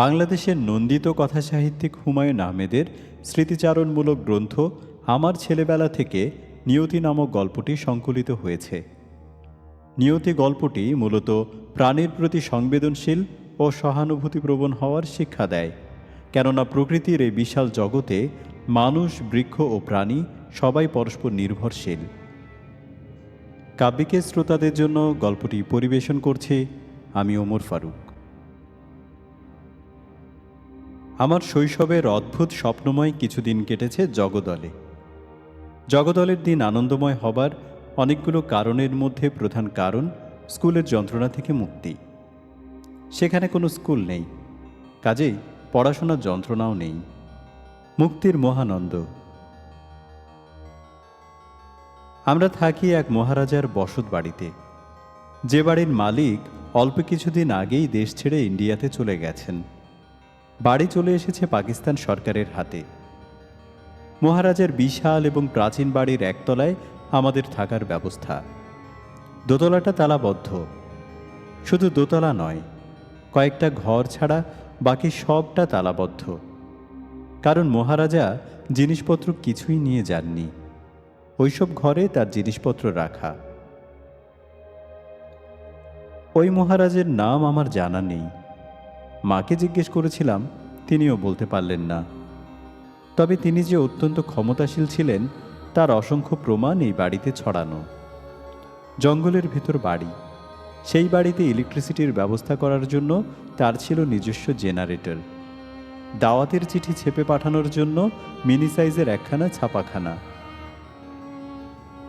বাংলাদেশের নন্দিত কথাসাহিত্যিক হুমায়ুন আহমেদের স্মৃতিচারণমূলক গ্রন্থ আমার ছেলেবেলা থেকে নিয়তি নামক গল্পটি সংকলিত হয়েছে। নিয়তি গল্পটি মূলত প্রাণীর প্রতি সংবেদনশীল ও সহানুভূতিপ্রবণ হওয়ার শিক্ষা দেয়, কেননা প্রকৃতির এই বিশাল জগতে মানুষ, বৃক্ষ ও প্রাণী সবাই পরস্পর নির্ভরশীল। কাব্যিকের শ্রোতাদের জন্য গল্পটি পরিবেশন করছে আমি ওমর ফারুক। আমার শৈশবের অদ্ভুত স্বপ্নময় কিছুদিন কেটেছে জগদলে। জগদলের দিন আনন্দময় হবার অনেকগুলো কারণের মধ্যে প্রধান কারণ স্কুলের যন্ত্রণা থেকে মুক্তি। সেখানে কোনো স্কুল নেই, কাজেই পড়াশোনার যন্ত্রণাও নেই। মুক্তির মহানন্দ। আমরা থাকি এক মহারাজার বসত বাড়িতে। যে বাড়ির মালিক অল্প কিছুদিন আগেই দেশ ছেড়ে ইন্ডিয়াতে চলে গেছেন। বাড়ি চলে এসেছে পাকিস্তান সরকারের হাতে। মহারাজের বিশাল এবং প্রাচীন বাড়ির একতলায় আমাদের থাকার ব্যবস্থা। দোতলাটা তালাবদ্ধ। শুধু দোতলা নয়, কয়েকটা ঘর ছাড়া বাকি সবটা তালাবদ্ধ। কারণ মহারাজা জিনিসপত্র কিছুই নিয়ে যাননি। ওইসব ঘরে তার জিনিসপত্র রাখা। ওই মহারাজের নাম আমার জানা নেই। মাকে জিজ্ঞেস করেছিলাম, তিনিও বলতে পারলেন না। তবে তিনি যে অত্যন্ত ক্ষমতাশীল ছিলেন, তার অসংখ্য প্রমাণ এই বাড়িতে ছড়ানো। জঙ্গলের ভেতর বাড়ি। সেই বাড়িতে ইলেকট্রিসিটির ব্যবস্থা করার জন্য তার ছিল নিজস্ব জেনারেটর দাওয়াতের চিঠি ছেপে পাঠানোর জন্য মিনি সাইজের একখানা ছাপাখানা।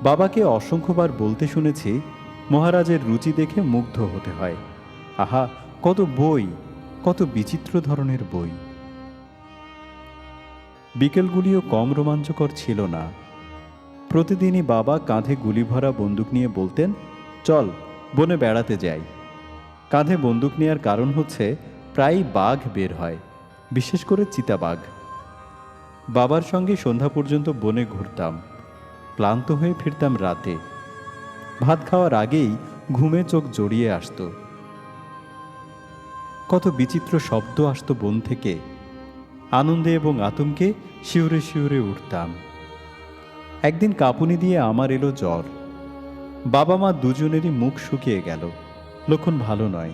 বাবাকে অসংখ্যবার বলতে শুনেছি, মহারাজের রুচি দেখে মুগ্ধ হতে হয়। আহা, কত বই! কত বিচিত্র ধরনের বই। বিকেলগুলিও কম রোমাঞ্চকর ছিল না। প্রতিদিনই বাবা কাঁধে গুলি ভরা বন্দুক নিয়ে বলতেন, চল, বনে বেড়াতে যাই। কাঁধে বন্দুক নেওয়ার কারণ হচ্ছে প্রায়ই বাঘ বের হয়, বিশেষ করে চিতাবাঘ। বাবার সঙ্গে সন্ধ্যা পর্যন্ত বনে ঘুরতাম, ক্লান্ত হয়ে ফিরতাম রাতে। ভাত খাওয়ার আগেই ঘুমে চোখ জড়িয়ে আসতো। কত বিচিত্র শব্দ আসত বন থেকে। আনন্দে এবং আতঙ্কে শিউরে শিউরে উঠতাম। একদিন কাঁপুনি দিয়ে আমার এলো জ্বর। বাবা মা দুজনেরই মুখ শুকিয়ে গেল। লক্ষণ ভালো নয়,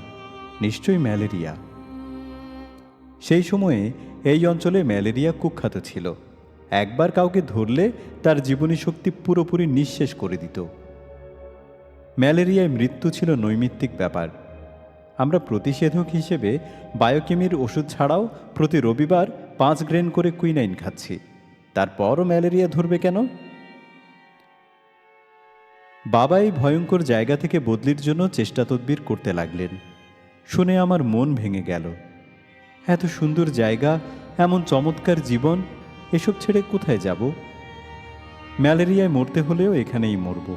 নিশ্চয়ই ম্যালেরিয়া। সেই সময়ে এই অঞ্চলে ম্যালেরিয়া কুখ্যাত ছিল। একবার কাউকে ধরলে তার জীবনী শক্তি পুরোপুরি নিঃশেষ করে দিত। ম্যালেরিয়ায় মৃত্যু ছিল নৈমিত্তিক ব্যাপার। আমরা প্রতিষেধক হিসেবে বায়োকেমির ওষুধ ছাড়াও প্রতি রবিবার পাঁচ গ্রেন করে কুইনাইন খাচ্ছি। তারপরও ম্যালেরিয়া ধরবে কেন? বাবা এই ভয়ঙ্কর জায়গা থেকে বদলির জন্য চেষ্টা তদবির করতে লাগলেন। শুনে আমার মন ভেঙে গেল। এত সুন্দর জায়গা, এমন চমৎকার জীবন, এসব ছেড়ে কোথায় যাব? ম্যালেরিয়ায় মরতে হলেও এখানেই মরব।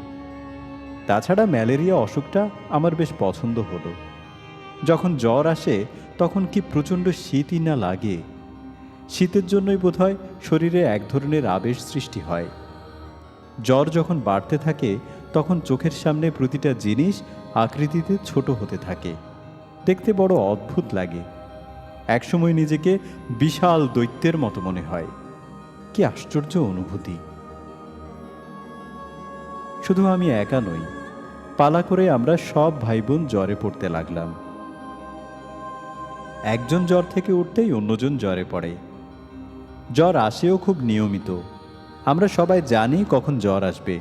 তাছাড়া ম্যালেরিয়া অসুখটা আমার বেশ পছন্দ হলো। যখন জ্বর আসে, তখন কি প্রচণ্ড শীতই না লাগে? শীতের জন্যই বোধহয় শরীরে এক ধরনের আবেশ সৃষ্টি হয়। জ্বর যখন বাড়তে থাকে, তখন চোখের সামনে প্রতিটা জিনিস আকৃতিতে ছোট হতে থাকে। দেখতে বড় অদ্ভুত লাগে। একসময় নিজেকে বিশাল দৈত্যের মতো মনে হয়। কি আশ্চর্য অনুভূতি। শুধু আমি একা নই, পালা করে আমরা সব ভাই বোন জ্বরে পড়তে লাগলাম। একজন জ্বর থেকে উঠতেই অন্যজন জ্বরে পড়ে। জ্বর আসেও খুব নিয়মিত। আমরা সবাই জানি কখন জ্বর আসবে।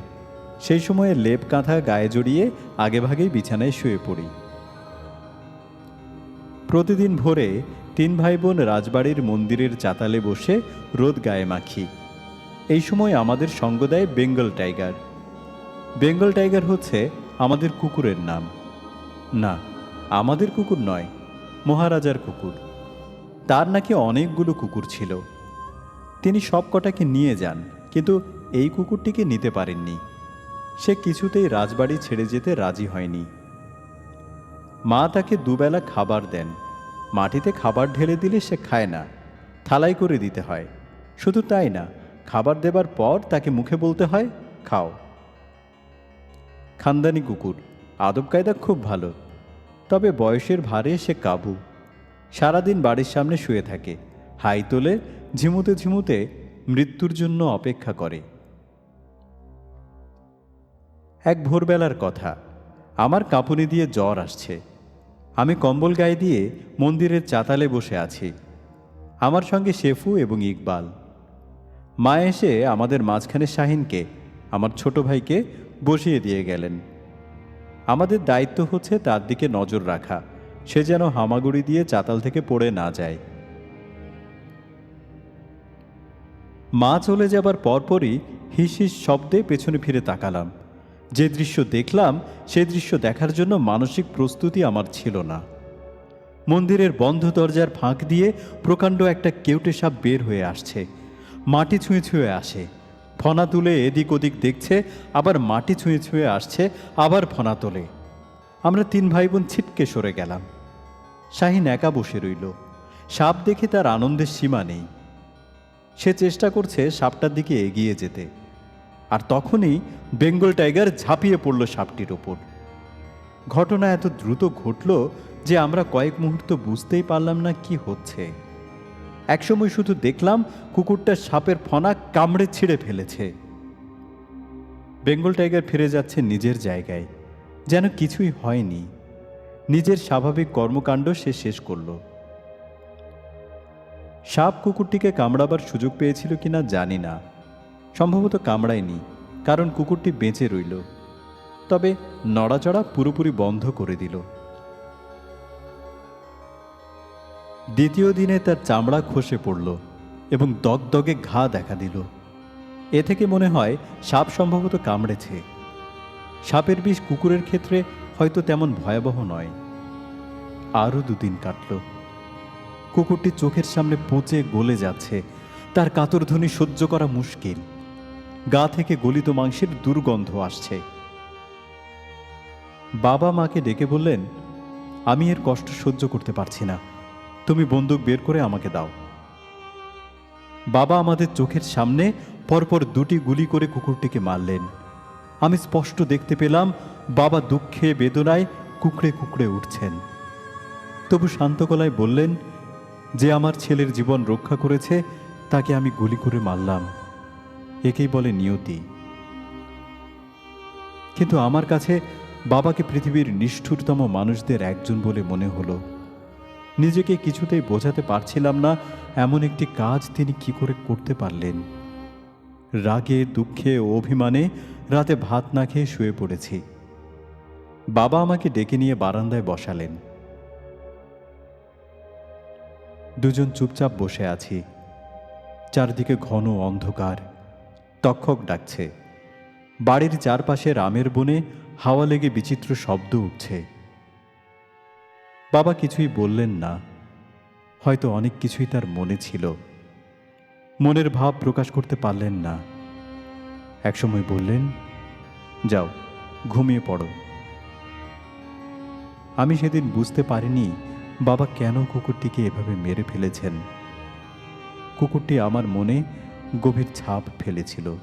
সেই সময়ে লেপ কাঁথা গায়ে জড়িয়ে আগেভাগেই বিছানায় শুয়ে পড়ি। প্রতিদিন ভোরে তিন ভাই বোন রাজবাড়ির মন্দিরের চাতালে বসে রোদ গায়ে মাখি। এই সময় আমাদের সঙ্গ দেয় বেঙ্গল টাইগার। বেঙ্গল টাইগার হচ্ছে আমাদের কুকুরের নাম। না, আমাদের কুকুর নয় মহারাজার কুকুর। তার নাকি অনেকগুলো কুকুর ছিল। তিনি সব কটাকে নিয়ে যান, কিন্তু এই কুকুরটিকে নিতে পারেননি। সে কিছুতেই রাজবাড়ি ছেড়ে যেতে রাজি হয়নি। মা তাকে দুবেলা খাবার দেন। মাটিতে খাবার ঢেলে দিলে সে খায় না, থালাই করে দিতে হয়। শুধু তাই না, খাবার দেবার পর তাকে মুখে বলতে হয়, খাও। খানদানি কুকুর, আদব কায়দা খুব ভালো। তবে বয়সের ভারে সে কাবু। সারাদিন বাড়ির সামনে শুয়ে থাকে, হাই তোলে, ঝিমুতে ঝিমুতে মৃত্যুর জন্য অপেক্ষা করে। এক ভোরবেলার কথা, আমার কাঁপুনি দিয়ে জ্বর আসছে। আমি কম্বল গায়ে দিয়ে মন্দিরের চাতালে বসে আছি। আমার সঙ্গে শেফু এবং ইকবাল। মা এসে আমাদের মাঝখানে শাহিনকে, আমার ছোট ভাইকে বসিয়ে দিয়ে গেলেন। আমাদের দায়িত্ব হচ্ছে তার দিকে নজর রাখা। সে যেন হামাগুড়ি দিয়ে চাতাল থেকে পড়ে না যায়। মা চলে যাবার পরপরই হিস হিস শব্দে পেছনে ফিরে তাকালাম। যে দৃশ্য দেখলাম, সে দৃশ্য দেখার জন্য মানসিক প্রস্তুতি আমার ছিল না। মন্দিরের বন্ধ দরজার ফাঁক দিয়ে প্রকাণ্ড একটা কেউটে সাপ বের হয়ে আসছে। মাটি ছুঁয়ে ছুঁয়ে আসে। ফনা তুলে এদিক ওদিক দেখছে, আবার মাটি ছুঁয়ে ছুঁয়ে আসছে, আবার ফনা তোলে। আমরা তিন ভাই বোন ছিটকে সরে গেলাম। শাহিন একা বসে রইল। সাপ দেখে তার আনন্দের সীমা নেই। সে চেষ্টা করছে সাপটার দিকে এগিয়ে যেতে। আর তখনই বেঙ্গল টাইগার ঝাঁপিয়ে পড়ল সাপটির ওপর। ঘটনা এত দ্রুত ঘটল যে আমরা কয়েক মুহূর্ত বুঝতেই পারলাম না কি হচ্ছে। একসময় শুধু দেখলাম কুকুরটা সাপের ফনা কামড়ে ছিঁড়ে ফেলেছে। বেঙ্গল টাইগার ফিরে যাচ্ছে নিজের জায়গায়। যেন কিছুই হয়নি। নিজের স্বাভাবিক কর্মকাণ্ড সে শেষ করল। সাপ কুকুরটিকে কামড়াবার সুযোগ পেয়েছিল কিনা জানি না। সম্ভবত কামড়ায়নি, কারণ কুকুরটি বেঁচে রইল। তবে নড়াচড়া পুরোপুরি বন্ধ করে দিল। দ্বিতীয় দিনে তার চামড়া খসে পড়ল এবং দগদগে ঘা দেখা দিল। এ থেকে মনে হয় সাপ সম্ভবত কামড়েছে। সাপের বিষ কুকুরের ক্ষেত্রে হয়তো তেমন ভয়াবহ নয়। আরও দুদিন কাটল। কুকুরটি চোখের সামনে পচে গলে যাচ্ছে। তার কাতর ধ্বনি সহ্য করা মুশকিল। গা থেকে গলিত মাংসের দুর্গন্ধ আসছে। বাবা মাকে ডেকে বললেন, আমি এর কষ্ট সহ্য করতে পারছি না। তুমি বন্দুক বের করে আমাকে দাও। বাবা আমাদের চোখের সামনে পরপর দুটি গুলি করে কুকুরটিকে মারলেন। আমি স্পষ্ট দেখতে পেলাম, বাবা দুঃখে, বেদনায় কুকড়ে কুকড়ে উঠছেন। তবু শান্ত গলায় বললেন, যে আমার ছেলের জীবন রক্ষা করেছে, তাকে আমি গুলি করে মারলাম। একেই বলে নিয়তি। কিন্তু আমার কাছে বাবাকে পৃথিবীর নিষ্ঠুরতম মানুষদের একজন বলে মনে হলো। নিজেকে কিছুতেই বোঝাতে পারছিলাম না, এমন একটি কাজ তিনি কি করে করতে পারলেন। রাগে, দুঃখে ও অভিমানে রাতে ভাত না খেয়ে শুয়ে পড়েছি। বাবা আমাকে ডেকে নিয়ে বারান্দায় বসালেন। দুজন চুপচাপ বসে আছি। চারদিকে ঘন অন্ধকার। তক্ষক ডাকছে। বাড়ির চারপাশে রামের বনে হাওয়া লেগে বিচিত্র শব্দ উঠছে। বাবা কিছুই বললেন না। হয়তো অনেক কিছুই তার মনে ছিল। মনের ভাব প্রকাশ করতে পারলেন না। একসময় বললেন, যাও, ঘুমিয়ে পড়ো। আমি সেদিন বুঝতে পারিনি বাবা কেন কুকুরটিকে এভাবে মেরে ফেলেছেন। কুকুরটি আমার মনে গভীর ছাপ ফেলেছিল।